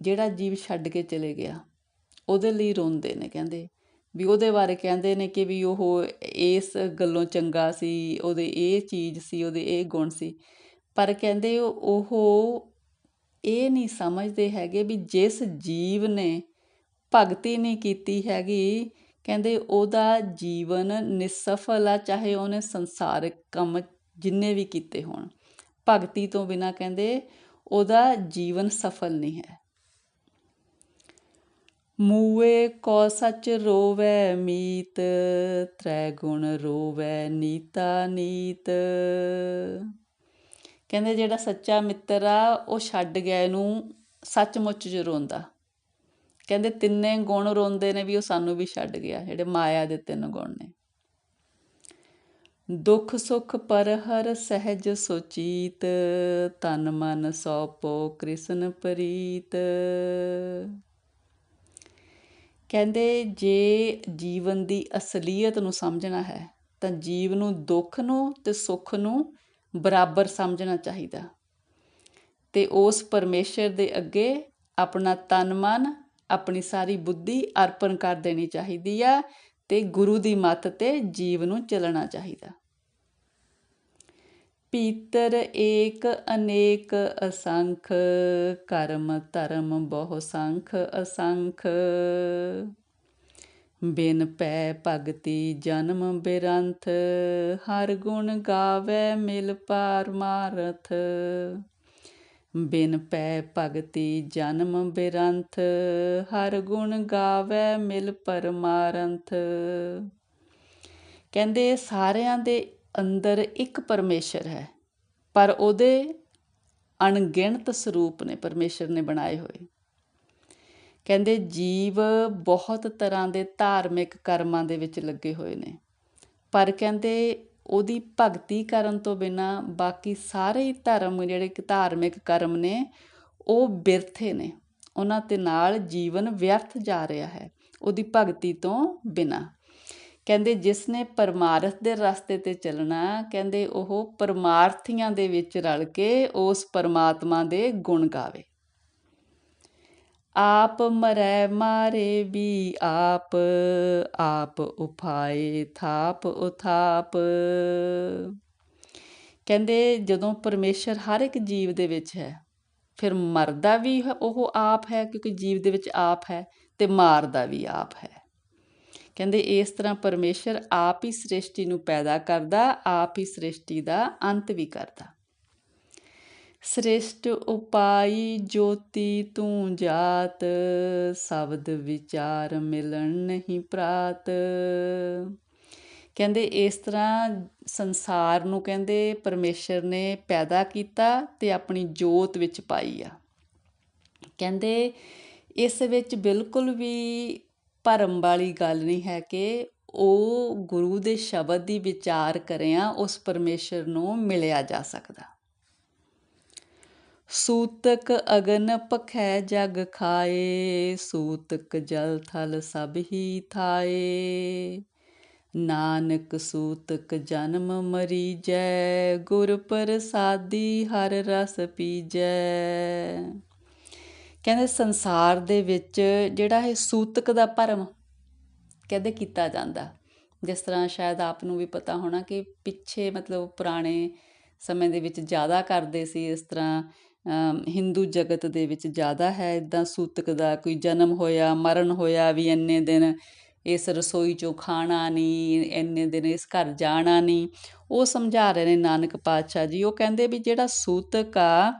ਜਿਹੜਾ ਜੀਵ ਛੱਡ ਕੇ ਚਲੇ ਗਿਆ, ਉਹਦੇ ਲਈ ਰੋਂਦੇ ਨੇ, ਕਹਿੰਦੇ ਵੀ ਉਹਦੇ ਬਾਰੇ ਕਹਿੰਦੇ ਨੇ ਕਿ ਵੀ ਉਹ ਇਸ ਗੱਲੋਂ ਚੰਗਾ ਸੀ, ਉਹਦੇ ਇਹ ਚੀਜ਼ ਸੀ, ਉਹਦੇ ਇਹ ਗੁਣ ਸੀ। ਪਰ ਕਹਿੰਦੇ ਉਹ ਇਹ ਨਹੀਂ ਸਮਝਦੇ ਹੈਗੇ ਵੀ ਜਿਸ ਜੀਵ ਨੇ ਭਗਤੀ ਨਹੀਂ ਕੀਤੀ ਹੈਗੀ, ਕਹਿੰਦੇ ਉਹਦਾ ਜੀਵਨ ਨਿਸਫਲ ਆ, ਚਾਹੇ ਉਹਨੇ ਸੰਸਾਰਿਕ ਕੰਮ ਜਿੰਨੇ ਵੀ ਕੀਤੇ ਹੋਣ। ਭਗਤੀ ਤੋਂ ਬਿਨਾ ਕਹਿੰਦੇ ਉਹਦਾ ਜੀਵਨ ਸਫਲ ਨਹੀਂ ਹੈ। ਮੂਏ ਕੋ ਸੱਚ ਰੋਵੇ ਮੀਤ ਤ੍ਰੈ ਗੁਣ ਰੋਵੈ ਨੀਤਾ ਨੀਤ। ਕਹਿੰਦੇ ਜਿਹੜਾ ਸੱਚਾ ਮਿੱਤਰ ਆ, ਉਹ ਛੱਡ ਗਿਆ ਇਹਨੂੰ, ਸੱਚਮੁੱਚ ਚ ਰੋਂਦਾ। ਕਹਿੰਦੇ ਤਿੰਨੇ ਗੁਣ ਰੋਂਦੇ ਨੇ ਵੀ ਉਹ ਸਾਨੂੰ ਵੀ ਛੱਡ ਗਿਆ, ਜਿਹੜੇ ਮਾਇਆ ਦੇ ਤਿੰਨ ਗੁਣ ਨੇ। ਦੁੱਖ ਸੁਖ ਪਰ ਹਰ ਸਹਿਜ ਸੁਚੀਤ, ਤਨ ਮਨ ਸੋਪੋ ਕ੍ਰਿਸ਼ਨ ਪ੍ਰੀਤ। ਕਹਿੰਦੇ ਜੇ ਜੀਵਨ ਦੀ ਅਸਲੀਅਤ ਨੂੰ ਸਮਝਣਾ ਹੈ, ਤਾਂ ਜੀਵ ਨੂੰ ਦੁੱਖ ਨੂੰ ਤੇ ਸੁੱਖ ਨੂੰ ਬਰਾਬਰ ਸਮਝਣਾ ਚਾਹੀਦਾ। ਤੇ ਉਸ ਪਰਮੇਸ਼ਰ ਦੇ ਅੱਗੇ ਆਪਣਾ ਤਨ ਮਨ, ਆਪਣੀ ਸਾਰੀ ਬੁੱਧੀ ਅਰਪਣ ਕਰ ਦੇਣੀ ਚਾਹੀਦੀ ਆ ਤੇ ਗੁਰੂ ਦੀ ਮੱਤ ਤੇ ਜੀਵ ਨੂੰ ਚੱਲਣਾ ਚਾਹੀਦਾ। ਪੀਤਰ ਏਕ ਅਨੇਕ ਅਸੰਖ, ਕਰਮ ਧਰਮ ਬਹੁ ਸੰਖ ਅਸੰਖ। ਬਿਨ ਪੈ ਭਗਤੀ ਜਨਮ ਬਿਰੰਥ, ਹਰ ਗੁਣ ਗਾਵੇ ਮਿਲ ਪਰਮਾਰਥ ਬਿਨ ਪੈ ਭਗਤੀ ਜਨਮ ਬਿਰੰਥ, ਹਰ ਗੁਣ ਗਾਵੇ ਮਿਲ ਪਰਮਾਰੰਥ ਕਹਿੰਦੇ ਸਾਰਿਆਂ ਦੇ ਅੰਦਰ ਇੱਕ ਪਰਮੇਸ਼ਰ ਹੈ, ਪਰ ਉਹਦੇ ਅਣਗਿਣਤ ਸਰੂਪ ਨੇ, ਪਰਮੇਸ਼ਰ ਨੇ ਬਣਾਏ ਹੋਏ। ਕਹਿੰਦੇ ਜੀਵ ਬਹੁਤ ਤਰ੍ਹਾਂ ਦੇ ਧਾਰਮਿਕ ਕਰਮਾਂ ਦੇ ਵਿੱਚ ਲੱਗੇ ਹੋਏ ਨੇ, ਪਰ ਕਹਿੰਦੇ ਉਹਦੀ ਭਗਤੀ ਕਰਨ ਤੋਂ ਬਿਨਾ ਬਾਕੀ ਸਾਰੇ ਹੀ ਧਰਮ ਜਿਹੜੇ ਧਾਰਮਿਕ ਕਰਮ ਨੇ, ਉਹ ਬਿਰਥੇ ਨੇ। ਉਹਨਾਂ ਦੇ ਨਾਲ ਜੀਵਨ ਵਿਅਰਥ ਜਾ ਰਿਹਾ ਹੈ, ਉਹਦੀ ਭਗਤੀ ਤੋਂ ਬਿਨਾ। ਕਹਿੰਦੇ ਜਿਸ ਨੇ ਪਰਮਾਰਥ ਦੇ ਰਸਤੇ ਤੇ ਚੱਲਣਾ, ਕਹਿੰਦੇ ਉਹ ਪਰਮਾਰਥੀਆਂ ਦੇ ਵਿੱਚ ਰਲ ਕੇ ਉਸ ਪਰਮਾਤਮਾ ਦੇ ਗੁਣ ਗਾਵੇ। ਆਪ ਮਰੈ ਮਾਰੇ ਵੀ ਆਪ ਆਪ ਉਫਾਏ ਥਾਪ ਉਥਾਪ। ਕਹਿੰਦੇ ਜਦੋਂ ਪਰਮੇਸ਼ਰ ਹਰ ਇੱਕ ਜੀਵ ਦੇ ਵਿੱਚ ਹੈ, ਫਿਰ ਮਰਦਾ ਵੀ ਉਹ ਆਪ ਹੈ ਕਿਉਂਕਿ ਜੀਵ ਦੇ ਵਿੱਚ ਆਪ ਹੈ ਤੇ ਮਾਰਦਾ ਵੀ ਆਪ ਹੈ। ਕਹਿੰਦੇ ਇਸ ਤਰ੍ਹਾਂ ਪਰਮੇਸ਼ਰ ਆਪ ਹੀ ਸ੍ਰਿਸ਼ਟੀ ਨੂੰ ਪੈਦਾ ਕਰਦਾ, ਆਪ ਹੀ ਸ੍ਰਿਸ਼ਟੀ ਦਾ ਅੰਤ ਵੀ ਕਰਦਾ। ਸ੍ਰਿਸ਼ਟ ਉਪਾਈ ਜੋਤੀ ਤੂੰ ਜਾਤ, ਸ਼ਬਦ ਵਿਚਾਰ ਮਿਲਣ ਨਹੀਂ ਪ੍ਰਾਤ। ਕਹਿੰਦੇ ਇਸ ਤਰ੍ਹਾਂ ਸੰਸਾਰ ਨੂੰ ਕਹਿੰਦੇ ਪਰਮੇਸ਼ਰ ਨੇ ਪੈਦਾ ਕੀਤਾ ਤੇ ਆਪਣੀ ਜੋਤ ਵਿੱਚ ਪਾਈ ਆ। ਕਹਿੰਦੇ ਇਸ ਵਿੱਚ ਬਿਲਕੁਲ ਵੀ ਭਰਮ ਵਾਲੀ ਗੱਲ ਨਹੀਂ ਹੈ ਕਿ ਉਹ ਗੁਰੂ ਦੇ ਸ਼ਬਦ ਦੀ ਵਿਚਾਰ ਕਰਿਆ ਉਸ ਪਰਮੇਸ਼ਰ ਨੂੰ ਮਿਲਿਆ ਜਾ ਸਕਦਾ। ਸੂਤਕ ਅਗਨ ਪਖੈ ਜਗ ਖਾਏ, ਸੂਤਕ ਜਲ ਥਲ ਸਭ ਹੀ ਥਾਏ। ਨਾਨਕ ਸੂਤਕ ਜਨਮ ਮਰੀਜੈ, ਗੁਰ ਪ੍ਰਸਾਦੀ ਹਰ ਰਸ ਪੀਜੈ। ਕਹਿੰਦੇ ਸੰਸਾਰ ਦੇ ਵਿੱਚ ਜਿਹੜਾ ਇਹ ਸੂਤਕ ਦਾ ਭਰਮ ਕਹਿੰਦੇ ਕੀਤਾ ਜਾਂਦਾ। ਜਿਸ ਤਰ੍ਹਾਂ ਸ਼ਾਇਦ ਆਪ ਨੂੰ ਵੀ ਪਤਾ ਹੋਣਾ ਕਿ ਪਿੱਛੇ ਮਤਲਬ ਪੁਰਾਣੇ ਸਮੇਂ ਦੇ ਵਿੱਚ ਜ਼ਿਆਦਾ ਕਰਦੇ ਸੀ, ਇਸ ਤਰ੍ਹਾਂ ਹਿੰਦੂ ਜਗਤ ਦੇ ਵਿੱਚ ਜ਼ਿਆਦਾ ਹੈ ਇਦਾਂ ਸੂਤਕ ਦਾ, ਕੋਈ ਜਨਮ ਹੋਇਆ, ਮਰਨ ਹੋਇਆ ਵੀ ਇੰਨੇ ਦਿਨ ਇਸ ਰਸੋਈ ਚੋਂ ਖਾਣਾ ਨਹੀਂ, ਇੰਨੇ ਦਿਨ ਇਸ ਘਰ ਜਾਣਾ ਨਹੀਂ। ਉਹ ਸਮਝਾ ਰਹੇ ਨੇ ਨਾਨਕ ਪਾਤਸ਼ਾਹ ਜੀ, ਉਹ ਕਹਿੰਦੇ ਵੀ ਜਿਹੜਾ ਸੂਤਕ ਆ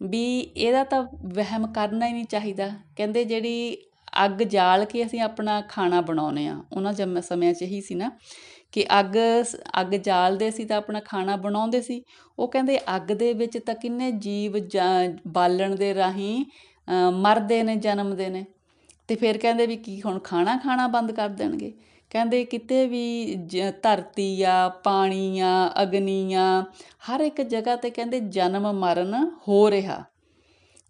ਵੀ ਇਹਦਾ ਤਾਂ ਵਹਿਮ ਕਰਨਾ ਹੀ ਨਹੀਂ ਚਾਹੀਦਾ। ਕਹਿੰਦੇ ਜਿਹੜੀ ਅੱਗ ਜਾਲ ਕੇ ਅਸੀਂ ਆਪਣਾ ਖਾਣਾ ਬਣਾਉਂਦੇ ਆ ਉਹਨਾਂ ਜਮ ਸਮਿਆਂ 'ਚ ਹੀ ਸੀ ਨਾ ਕਿ ਅੱਗ ਅੱਗ ਜਾਲਦੇ ਸੀ ਤਾਂ ਆਪਣਾ ਖਾਣਾ ਬਣਾਉਂਦੇ ਸੀ। ਉਹ ਕਹਿੰਦੇ ਅੱਗ ਦੇ ਵਿੱਚ ਤਾਂ ਕਿੰਨੇ ਜੀਵ ਬਾਲਣ ਦੇ ਰਾਹੀਂ ਮਰਦੇ ਨੇ ਜਨਮਦੇ ਨੇ। ਤੇ ਫਿਰ ਕਹਿੰਦੇ ਵੀ ਕੀ ਹੁਣ ਖਾਣਾ ਖਾਣਾ ਬੰਦ ਕਰ ਦੇਣਗੇ। ਕਹਿੰਦੇ ਕਿਤੇ ਵੀ ਜ, ਧਰਤੀ ਆ, ਪਾਣੀ ਆ, ਅਗਨੀ ਆ, ਹਰ ਇੱਕ ਜਗ੍ਹਾ ਤੇ ਕਹਿੰਦੇ ਜਨਮ ਮਰਨ ਹੋ ਰਿਹਾ।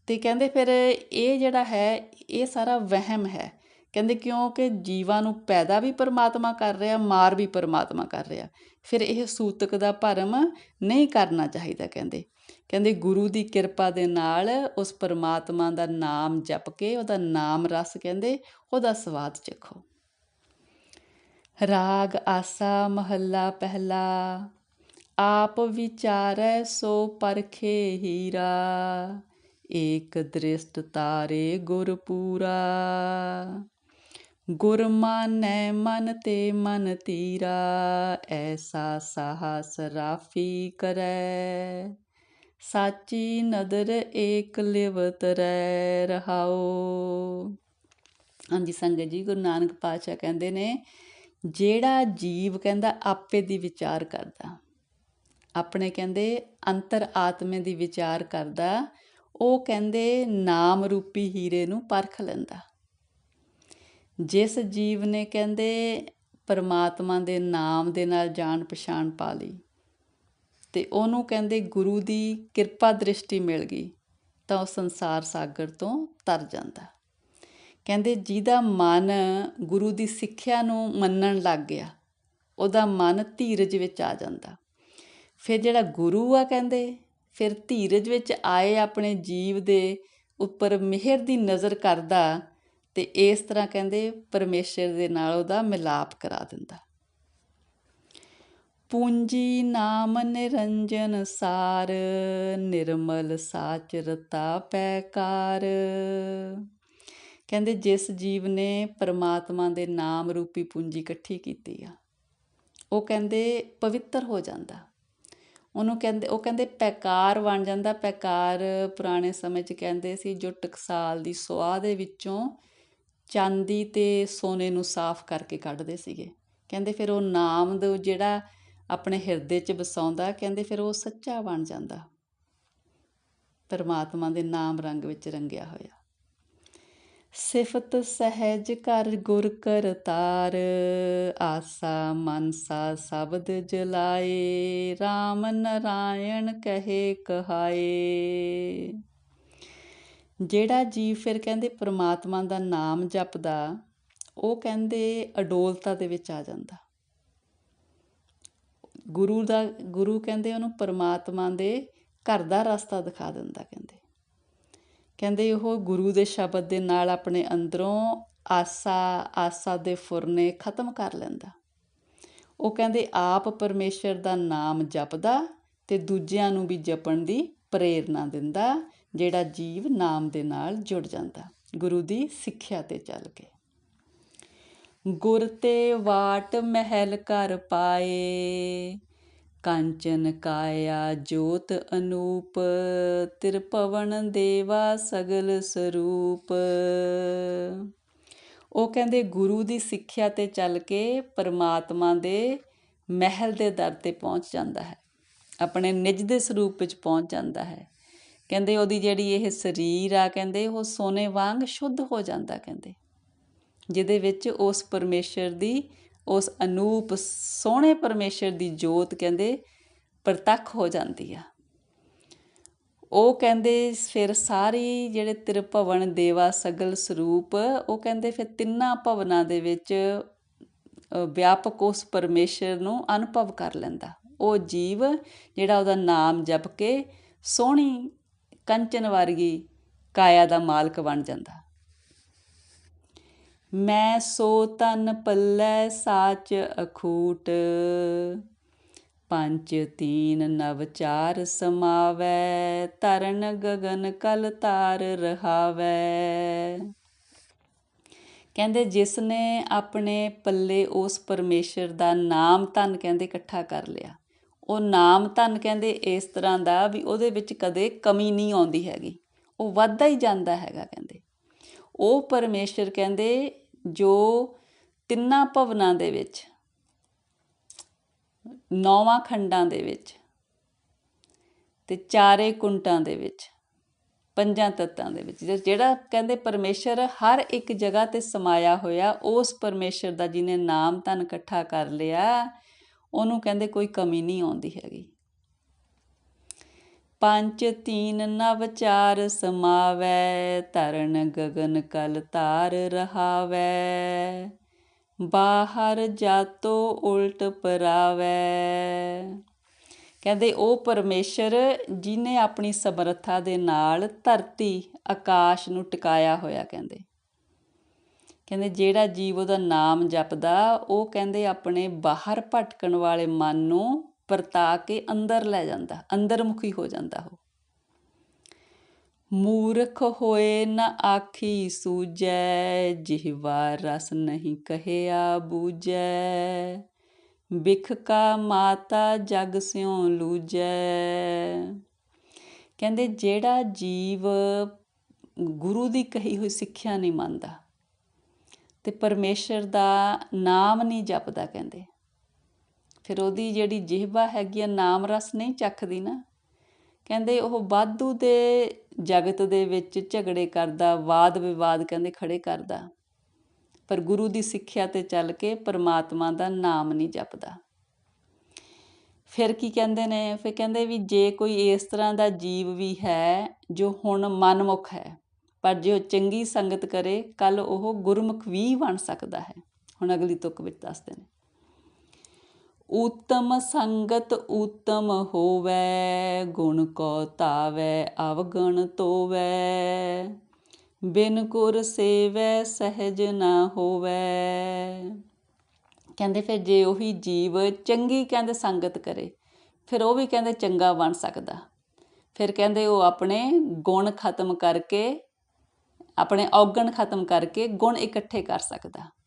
ਅਤੇ ਕਹਿੰਦੇ ਫਿਰ ਇਹ ਜਿਹੜਾ ਹੈ, ਇਹ ਸਾਰਾ ਵਹਿਮ ਹੈ। ਕਹਿੰਦੇ ਕਿਉਂਕਿ ਜੀਵਾਂ ਨੂੰ ਪੈਦਾ ਵੀ ਪਰਮਾਤਮਾ ਕਰ ਰਿਹਾ, ਮਾਰ ਵੀ ਪਰਮਾਤਮਾ ਕਰ ਰਿਹਾ। ਫਿਰ ਇਹ ਸੂਤਕ ਦਾ ਭਰਮ ਨਹੀਂ ਕਰਨਾ ਚਾਹੀਦਾ ਕਹਿੰਦੇ। ਕਹਿੰਦੇ ਗੁਰੂ ਦੀ ਕਿਰਪਾ ਦੇ ਨਾਲ ਉਸ ਪਰਮਾਤਮਾ ਦਾ ਨਾਮ ਜਪ ਕੇ, ਉਹਦਾ ਨਾਮ ਰਸ ਕਹਿੰਦੇ, ਉਹਦਾ ਸਵਾਦ ਚੱਖੋ। ਰਾਗ, ਆਸਾ, ਮਹੱਲਾ, ਪਹਿਲਾ। ਆਪ ਵਿਚਾਰੈ ਸੋ ਪਰਖੇ ਹੀਰਾ। ਏਕ ਦ੍ਰਿਸ਼ਟ ਤਾਰੇ ਗੁਰ ਪੂਰਾ। ਗੁਰ ਮਾਨੈ ਮਨ ਤੇ ਮਨ ਤੀਰਾ। ਐਸਾ ਸਾਹਸ ਰਾਫੀ ਕਰੈ। ਸਾਚੀ ਨਦਰ ਏਕ ਲਿਵਤ ਰਹਿ ਰਹਾਓ ਹਾਂਜੀ, ਸੰਗਤ ਜੀ, ਗੁਰੂ ਨਾਨਕ ਪਾਤਸ਼ਾਹ ਕਹਿੰਦੇ ਨੇ ਜਿਹੜਾ ਜੀਵ ਕਹਿੰਦਾ ਆਪੇ ਦੀ ਵਿਚਾਰ ਕਰਦਾ, ਆਪਣੇ ਕਹਿੰਦੇ ਅੰਤਰ ਆਤਮੇ ਦੀ ਵਿਚਾਰ ਕਰਦਾ, ਉਹ ਕਹਿੰਦੇ ਨਾਮ ਰੂਪੀ ਹੀਰੇ ਨੂੰ ਪਰਖ ਲੈਂਦਾ। ਜਿਸ ਜੀਵ ਨੇ ਕਹਿੰਦੇ ਪਰਮਾਤਮਾ ਦੇ ਨਾਮ ਦੇ ਨਾਲ ਜਾਣ ਪਛਾਣ ਪਾ ਲਈ ਤੇ ਉਹਨੂੰ ਕਹਿੰਦੇ ਗੁਰੂ ਦੀ ਕਿਰਪਾ ਦ੍ਰਿਸ਼ਟੀ ਮਿਲ ਗਈ ਤਾਂ ਉਹ ਸੰਸਾਰ ਸਾਗਰ ਤੋਂ ਤਰ ਜਾਂਦਾ। ਕਹਿੰਦੇ ਜਿਹਦਾ ਮਨ ਗੁਰੂ ਦੀ ਸਿੱਖਿਆ ਨੂੰ ਮੰਨਣ ਲੱਗ ਗਿਆ, ਉਹਦਾ ਮਨ ਧੀਰਜ ਵਿੱਚ ਆ ਜਾਂਦਾ। ਫਿਰ ਜਿਹੜਾ ਗੁਰੂ ਆ ਕਹਿੰਦੇ, ਫਿਰ ਧੀਰਜ ਵਿੱਚ ਆਏ ਆਪਣੇ ਜੀਵ ਦੇ ਉੱਪਰ ਮਿਹਰ ਦੀ ਨਜ਼ਰ ਕਰਦਾ ਤੇ ਇਸ ਤਰ੍ਹਾਂ ਕਹਿੰਦੇ ਪਰਮੇਸ਼ਰ ਦੇ ਨਾਲ ਉਹਦਾ ਮਿਲਾਪ ਕਰਾ ਦਿੰਦਾ। ਪੂੰਜੀ ਨਾਮ ਨਿਰੰਜਨ ਸਾਰ, ਨਿਰਮਲ ਸਾਚ ਰਤਾ ਪੈਕਾਰ। ਕਹਿੰਦੇ ਜਿਸ ਜੀਵ ਨੇ ਪਰਮਾਤਮਾ ਦੇ ਨਾਮ ਰੂਪੀ ਪੂੰਜੀ ਇਕੱਠੀ ਕੀਤੀ ਆ, ਉਹ ਕਹਿੰਦੇ ਪਵਿੱਤਰ ਹੋ ਜਾਂਦਾ। ਉਹਨੂੰ ਕਹਿੰਦੇ, ਉਹ ਕਹਿੰਦੇ ਪੈਕਾਰ ਬਣ ਜਾਂਦਾ। ਪੈਕਾਰ ਪੁਰਾਣੇ ਸਮੇਂ 'ਚ ਕਹਿੰਦੇ ਸੀ, ਜੋ ਟਕਸਾਲ ਦੀ ਸੁਆਹ ਦੇ ਵਿੱਚੋਂ ਚਾਂਦੀ ਤੇ ਸੋਨੇ ਨੂੰ ਸਾਫ਼ ਕਰਕੇ ਕੱਢਦੇ ਸੀਗੇ। ਕਹਿੰਦੇ ਫਿਰ ਉਹ ਨਾਮ ਦਾ ਜਿਹੜਾ ਆਪਣੇ ਹਿਰਦੇ 'ਚ ਵਸਾਉਂਦਾ, ਕਹਿੰਦੇ ਫਿਰ ਉਹ ਸੱਚਾ ਬਣ ਜਾਂਦਾ। ਪਰਮਾਤਮਾ ਦੇ ਨਾਮ ਰੰਗ ਵਿੱਚ ਰੰਗਿਆ ਹੋਇਆ। ਸਿਫਤ ਸਹਿਜ ਕਰ ਗੁਰ ਕਰਤਾਰ ਆਸਾ ਮਨਸਾ ਸ਼ਬਦ ਜਲਾਏ RAM ਨਰਾਇਣ ਕਹੇ ਕਹਾਏ। ਜਿਹੜਾ ਜੀਵ ਫਿਰ ਕਹਿੰਦੇ ਪ੍ਰਮਾਤਮਾ ਦਾ ਨਾਮ ਜਪਦਾ, ਉਹ ਕਹਿੰਦੇ ਅਡੋਲਤਾ ਦੇ ਵਿੱਚ ਆ ਜਾਂਦਾ। ਗੁਰੂ ਦਾ, ਗੁਰੂ ਕਹਿੰਦੇ ਉਹਨੂੰ ਪਰਮਾਤਮਾ ਦੇ ਘਰ ਦਾ ਰਸਤਾ ਦਿਖਾ ਦਿੰਦਾ ਕਹਿੰਦੇ। ਕਹਿੰਦੇ ਉਹ ਗੁਰੂ ਦੇ ਸ਼ਬਦ ਦੇ ਨਾਲ ਆਪਣੇ ਅੰਦਰੋਂ ਆਸਾ ਆਸਾ ਦੇ ਫੁਰਨੇ ਖਤਮ ਕਰ ਲੈਂਦਾ। ਉਹ ਕਹਿੰਦੇ ਆਪ ਪਰਮੇਸ਼ਰ ਦਾ ਨਾਮ ਜਪਦਾ ਤੇ ਦੂਜਿਆਂ ਨੂੰ ਵੀ ਜਪਣ ਦੀ ਪ੍ਰੇਰਣਾ ਦਿੰਦਾ, ਜਿਹੜਾ ਜੀਵ ਨਾਮ ਦੇ ਨਾਲ ਜੁੜ ਜਾਂਦਾ। ਗੁਰੂ ਦੀ ਸਿੱਖਿਆ ਤੇ ਚੱਲ ਕੇ। ਗੁਰ ਤੇ ਵਾਟ ਮਹਿਲ ਘਰ ਪਾਏ ਕਾਂਚਨ ਕਾਇਆ ਜੋਤ ਅਨੂਪ, ਤ੍ਰਿਪਵਨ ਦੇਵਾ ਸਗਲ ਸਰੂਪ। ਉਹ ਕਹਿੰਦੇ, ਗੁਰੂ ਦੀ ਸਿੱਖਿਆ ਤੇ ਚੱਲ ਕੇ ਪਰਮਾਤਮਾ ਦੇ ਮਹਿਲ ਦੇ ਦਰ ਤੇ ਪਹੁੰਚ ਜਾਂਦਾ ਹੈ। ਆਪਣੇ ਨਿਜ ਦੇ ਸਰੂਪ ਵਿੱਚ ਪਹੁੰਚ ਜਾਂਦਾ ਹੈ। ਕਹਿੰਦੇ, ਉਹਦੀ ਜਿਹੜੀ ਇਹ ਸਰੀਰ ਆ, ਕਹਿੰਦੇ, ਉਹ ਸੋਨੇ ਵਾਂਗ ਸ਼ੁੱਧ ਹੋ ਜਾਂਦਾ, ਕਹਿੰਦੇ। ਜਿਹਦੇ ਵਿੱਚ ਉਸ ਪਰਮੇਸ਼ਰ ਦੀ ਉਸ ਅਨੂਪ ਸੋਹਣੇ ਪਰਮੇਸ਼ਰ ਦੀ ਜੋਤ ਕਹਿੰਦੇ ਪ੍ਰਤੱਖ ਹੋ ਜਾਂਦੀ ਆ। ਉਹ ਕਹਿੰਦੇ ਫਿਰ ਸਾਰੀ ਜਿਹੜੇ ਤ੍ਰਿਭਵਨ ਦੇਵਾ ਸਗਲ ਸਰੂਪ, ਉਹ ਕਹਿੰਦੇ ਫਿਰ ਤਿੰਨਾਂ ਭਵਨਾਂ ਦੇ ਵਿੱਚ ਵਿਆਪਕ ਉਸ ਪਰਮੇਸ਼ਰ ਨੂੰ ਅਨੁਭਵ ਕਰ ਲੈਂਦਾ। ਉਹ ਜੀਵ ਜਿਹੜਾ ਉਹਦਾ ਨਾਮ ਜਪ ਕੇ ਸੋਹਣੀ ਕੰਚਨ ਵਰਗੀ ਕਾਇਆ ਦਾ ਮਾਲਕ ਬਣ ਜਾਂਦਾ। ਮੈਂ ਸੋ ਤਨ ਪੱਲੇ ਸਾਚ ਅਖੂਟ। ਪੰਜ, ਤੀਨ, ਨਵ, ਚਾਰ ਸਮਾਵੈ ਤਰਨ ਗगन ਕਲ ਤਾਰ ਰਹਾਵੈ। ਕਹਿੰਦੇ ਜਿਸ ਨੇ ਆਪਣੇ ਪੱਲੇ ਉਸ ਪਰਮੇਸ਼ਰ ਦਾ ਨਾਮ ਧਨ ਕਹਿੰਦੇ ਇਕੱਠਾ ਕਰ ਲਿਆ। ਉਹ ਨਾਮ ਧਨ ਕਹਿੰਦੇ ਇਸ ਤਰ੍ਹਾਂ ਦਾ ਵੀ ਉਹਦੇ ਵਿੱਚ ਕਦੇ ਕਮੀ ਨਹੀਂ ਆਉਂਦੀ ਹੈਗੀ। ਉਹ ਵੱਧਦਾ ਹੀ ਜਾਂਦਾ ਹੈਗਾ ਕਹਿੰਦੇ। ਉਹ ਪਰਮੇਸ਼ਰ ਕਹਿੰਦੇ, ਜੋ ਤਿੰਨਾਂ ਭਵਨਾਂ ਦੇ ਵਿੱਚ, ਨੌਵਾਂ ਖੰਡਾਂ ਦੇ ਵਿੱਚ ਤੇ ਚਾਰੇ ਕੁੰਟਾਂ ਦੇ ਵਿੱਚ, ਪੰਜਾਂ ਤੱਤਾਂ ਦੇ ਵਿੱਚ ਜਿਹੜਾ ਕਹਿੰਦੇ ਪਰਮੇਸ਼ਰ ਹਰ ਇੱਕ ਜਗ੍ਹਾ ਤੇ ਸਮਾਇਆ ਹੋਇਆ, ਉਸ ਪਰਮੇਸ਼ਰ ਦਾ ਜਿਹਨੇ ਨਾਮ ਧਨ ਇਕੱਠਾ ਕਰ ਲਿਆ, ਉਹਨੂੰ ਕਹਿੰਦੇ ਕੋਈ ਕਮੀ ਨਹੀਂ ਆਉਂਦੀ ਹੈਗੀ। ਪੰਜ ਤੀਨ ਨਵ ਚਾਰ ਸਮਾਵੈ ਤਰਨ ਗगन ਕਲ ਤਾਰ ਰਹਾਵੈ। ਬਾਹਰ ਜਾਤੋ ਉਲਟ ਪਰਾਵੈ। ਕਹਿੰਦੇ, ਉਹ ਪਰਮੇਸ਼ਰ ਜਿਨੇ ਆਪਣੀ ਸਮਰੱਥਾ ਦੇ ਨਾਲ ਧਰਤੀ, ਆਕਾਸ਼ ਨੂੰ ਟਿਕਾਇਆ ਹੋਇਆ ਕਹਿੰਦੇ। ਕਹਿੰਦੇ, ਜਿਹੜਾ ਜੀਵ ਉਹਦਾ ਨਾਮ ਜਪਦਾ, ਉਹ ਕਹਿੰਦੇ ਆਪਣੇ ਬਾਹਰ ਭਟਕਣ ਵਾਲੇ ਮਨ ਨੂੰ ਪਰਤਾ ਕੇ ਅੰਦਰ ਲੈ ਜਾਂਦਾ ਅੰਦਰਮੁਖੀ ਹੋ ਜਾਂਦਾ ਉਹ। ਮੂਰਖ ਹੋਏ ਨਾ ਆਖੀ ਸੂਜੈ ਜਿਹਵਾ ਰਸ ਨਹੀਂ ਕਹਿਆ ਬੂਜੈ ਬਿਖ ਕਾ ਮਾਤਾ ਜਗ ਸਿਉ ਲੂਜੈ। ਕਹਿੰਦੇ ਜਿਹੜਾ ਜੀਵ ਗੁਰੂ ਦੀ ਕਹੀ ਹੋਈ ਸਿੱਖਿਆ ਨਹੀਂ ਮੰਨਦਾ, ਤੇ ਪਰਮੇਸ਼ਰ ਦਾ ਨਾਮ ਨਹੀਂ ਜਪਦਾ ਕਹਿੰਦੇ। ਫਿਰ ਉਹਦੀ ਜਿਹੜੀ ਜਿਹਵਾ ਹੈਗੀ ਆ, ਨਾਮ ਰਸ ਨਹੀਂ ਚੱਖਦੀ ਨਾ। ਕਹਿੰਦੇ ਉਹ ਵਾਧੂ ਦੇ ਜਗਤ ਦੇ ਵਿੱਚ ਝਗੜੇ ਕਰਦਾ, ਵਾਦ ਵਿਵਾਦ ਕਹਿੰਦੇ ਖੜੇ ਕਰਦਾ। ਪਰ ਗੁਰੂ ਦੀ ਸਿੱਖਿਆ ਤੇ ਚੱਲ ਕੇ ਪਰਮਾਤਮਾ ਦਾ ਨਾਮ ਨਹੀਂ ਜਪਦਾ। ਫਿਰ ਕੀ ਕਹਿੰਦੇ ਨੇ? ਫਿਰ ਕਹਿੰਦੇ ਵੀ ਜੇ ਕੋਈ ਇਸ ਤਰ੍ਹਾਂ ਦਾ ਜੀਵ ਵੀ ਹੈ, ਜੋ ਹੁਣ ਮਨਮੁਖ ਹੈ, ਪਰ ਜੇ ਉਹ ਚੰਗੀ ਸੰਗਤ ਕਰੇ ਕੱਲ ਉਹ ਗੁਰਮੁਖ ਵੀ ਬਣ ਸਕਦਾ ਹੈ। ਹੁਣ ਅਗਲੀ ਤੁਕ ਵਿੱਚ ਦੱਸਦੇ ਨੇ। ਉਤਮ ਸੰਗਤ ਉਤਮ ਹੋਵੇ, ਗੁਣ ਕੋ ਤਾਵੇ ਅਵਗਣ ਤੋਵੇ। ਬਿਨ ਕੁਰ ਸੇਵੈ, ਸਹਿਜ ਨਾ ਹੋਵੇ। ਕਹਿੰਦੇ ਫਿਰ ਜੇ ਉਹੀ ਜੀਵ ਚੰਗੀ ਕਹਿੰਦੇ ਸੰਗਤ ਕਰੇ, ਫਿਰ ਉਹ ਵੀ ਕਹਿੰਦੇ ਚੰਗਾ ਬਣ ਸਕਦਾ। ਫਿਰ ਕਹਿੰਦੇ ਉਹ ਆਪਣੇ ਗੁਣ ਖਤਮ ਕਰਕੇ, ਆਪਣੇ ਔਗਣ ਖਤਮ ਕਰਕੇ ਗੁਣ ਇਕੱਠੇ ਕਰ ਸਕਦਾ।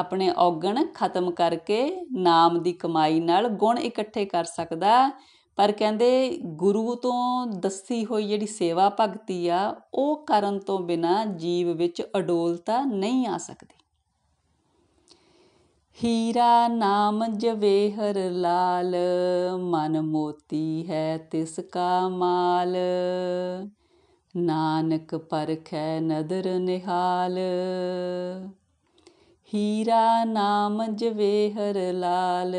ਆਪਣੇ ਔਗਣ ਖਤਮ ਕਰਕੇ ਨਾਮ ਦੀ ਕਮਾਈ ਨਾਲ ਗੁਣ ਇਕੱਠੇ ਕਰ ਸਕਦਾ। ਪਰ ਕਹਿੰਦੇ ਗੁਰੂ ਤੋਂ ਦੱਸੀ ਹੋਈ ਜਿਹੜੀ ਸੇਵਾ ਭਗਤੀ ਆ, ਉਹ ਕਰਨ ਤੋਂ ਬਿਨਾ ਜੀਵ ਵਿੱਚ ਅਡੋਲਤਾ ਨਹੀਂ ਆ ਸਕਦੀ। ਹੀਰਾ ਨਾਮ ਜਵੇਹਰ ਲਾਲ, ਮਨ ਮੋਤੀ ਹੈ ਤਿਸ ਕਾ ਮਾਲ। ਨਾਨਕ ਪਰਖੈ ਨਦਰ ਨਿਹਾਲ। ਹੀਰਾ ਨਾਮ ਜਵੇਹਰ ਲਾਲ,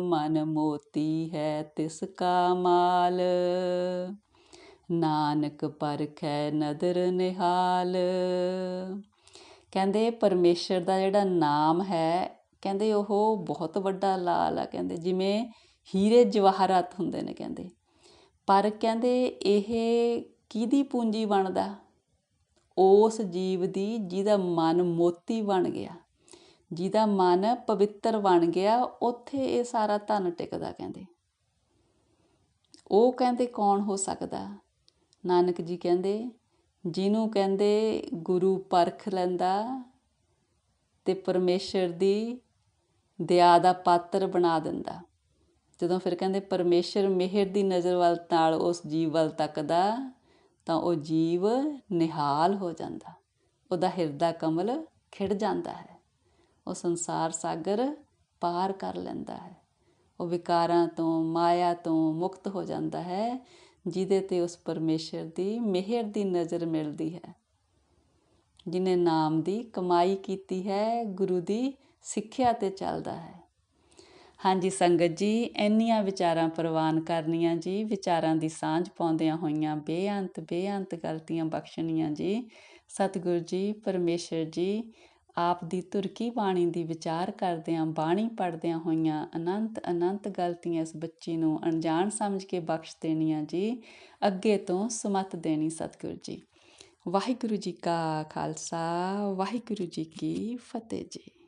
ਮਨ ਮੋਤੀ ਹੈ ਤਿਸ ਕਾ ਮਾਲ। ਨਾਨਕ ਪਰਖੈ ਨਦਰ ਨਿਹਾਲ। ਕਹਿੰਦੇ ਪਰਮੇਸ਼ਰ ਦਾ ਜਿਹੜਾ ਨਾਮ ਹੈ, ਕਹਿੰਦੇ ਉਹ ਬਹੁਤ ਵੱਡਾ ਲਾਲ ਆ, ਕਹਿੰਦੇ ਜਿਵੇਂ ਹੀਰੇ ਜਵਾਹਰਾਤ ਹੁੰਦੇ ਨੇ ਕਹਿੰਦੇ। ਪਰ ਕਹਿੰਦੇ ਇਹ ਕਿਹਦੀ ਪੂੰਜੀ ਬਣਦਾ? ਉਸ ਜੀਵ ਦੀ ਜਿਹਦਾ ਮਨ ਮੋਤੀ ਬਣ ਗਿਆ। ਜਿਹਦਾ ਮਨ ਪਵਿੱਤਰ ਬਣ ਗਿਆ, ਉੱਥੇ ਇਹ ਸਾਰਾ ਧਨ ਟਿਕਦਾ ਕਹਿੰਦੇ। ਉਹ ਕਹਿੰਦੇ ਕੌਣ ਹੋ ਸਕਦਾ? ਨਾਨਕ ਜੀ ਕਹਿੰਦੇ, ਜਿਹਨੂੰ ਕਹਿੰਦੇ ਗੁਰੂ ਪਰਖ ਲੈਂਦਾ ਤੇ ਪਰਮੇਸ਼ਰ ਦੀ ਦਇਆ ਦਾ ਪਾਤਰ ਬਣਾ ਦਿੰਦਾ। ਜਦੋਂ ਫਿਰ ਕਹਿੰਦੇ ਪਰਮੇਸ਼ਰ ਮਿਹਰ ਦੀ ਨਜ਼ਰ ਵੱਲ ਨਾਲ ਉਸ ਜੀਵ ਵੱਲ ਤੱਕਦਾ, ਤਾਂ ਉਹ ਜੀਵ ਨਿਹਾਲ ਹੋ ਜਾਂਦਾ। ਉਹਦਾ ਹਿਰਦਾ ਕਮਲ ਖਿੜ ਜਾਂਦਾ ਹੈ। ਉਹ ਸੰਸਾਰ ਸਾਗਰ ਪਾਰ ਕਰ ਲੈਂਦਾ ਹੈ। ਉਹ ਵਿਕਾਰਾਂ ਤੋਂ, ਮਾਇਆ ਤੋਂ ਮੁਕਤ ਹੋ ਜਾਂਦਾ ਹੈ, ਜਿਹਦੇ ਤੇ ਉਸ ਪਰਮੇਸ਼ਰ ਦੀ ਮਿਹਰ ਦੀ ਨਜ਼ਰ ਮਿਲਦੀ ਹੈ। ਜਿਨੇ ਨਾਮ ਦੀ ਕਮਾਈ ਕੀਤੀ ਹੈ, ਗੁਰੂ ਦੀ ਸਿੱਖਿਆ ਤੇ ਚੱਲਦਾ ਹੈ। ਹਾਂਜੀ ਸੰਗਤ ਜੀ, ਇੰਨੀਆਂ ਵਿਚਾਰਾਂ ਪ੍ਰਵਾਨ ਕਰਨੀਆਂ ਜੀ, ਵਿਚਾਰਾਂ ਦੀ ਸਾਂਝ ਪਾਉਂਦਿਆਂ ਹੋਈਆਂ ਬੇਅੰਤ ਬੇਅੰਤ ਗਲਤੀਆਂ ਬਖਸ਼ਣੀਆਂ ਜੀ। ਸਤਿਗੁਰੂ ਜੀ, ਪਰਮੇਸ਼ਰ ਜੀ ਆਪ ਦੀ ਤੁਰਕੀ ਬਾਣੀ ਦੀ ਵਿਚਾਰ ਕਰਦਿਆਂ, ਬਾਣੀ ਪੜਦਿਆਂ ਹੋਈਆਂ ਅਨੰਤ ਅਨੰਤ ਗਲਤੀਆਂ ਇਸ ਬੱਚੀ ਨੂੰ ਅਣਜਾਣ ਸਮਝ ਕੇ ਬਖਸ਼ ਦੇਣੀਆਂ ਜੀ, ਅੱਗੇ ਤੋਂ ਸਮਤ ਦੇਣੀ ਸਤਿਗੁਰੂ ਜੀ। ਵਾਹਿਗੁਰੂ ਜੀ ਕਾ ਖਾਲਸਾ, ਵਾਹਿਗੁਰੂ ਜੀ ਕੀ ਫਤਿਹ ਜੀ।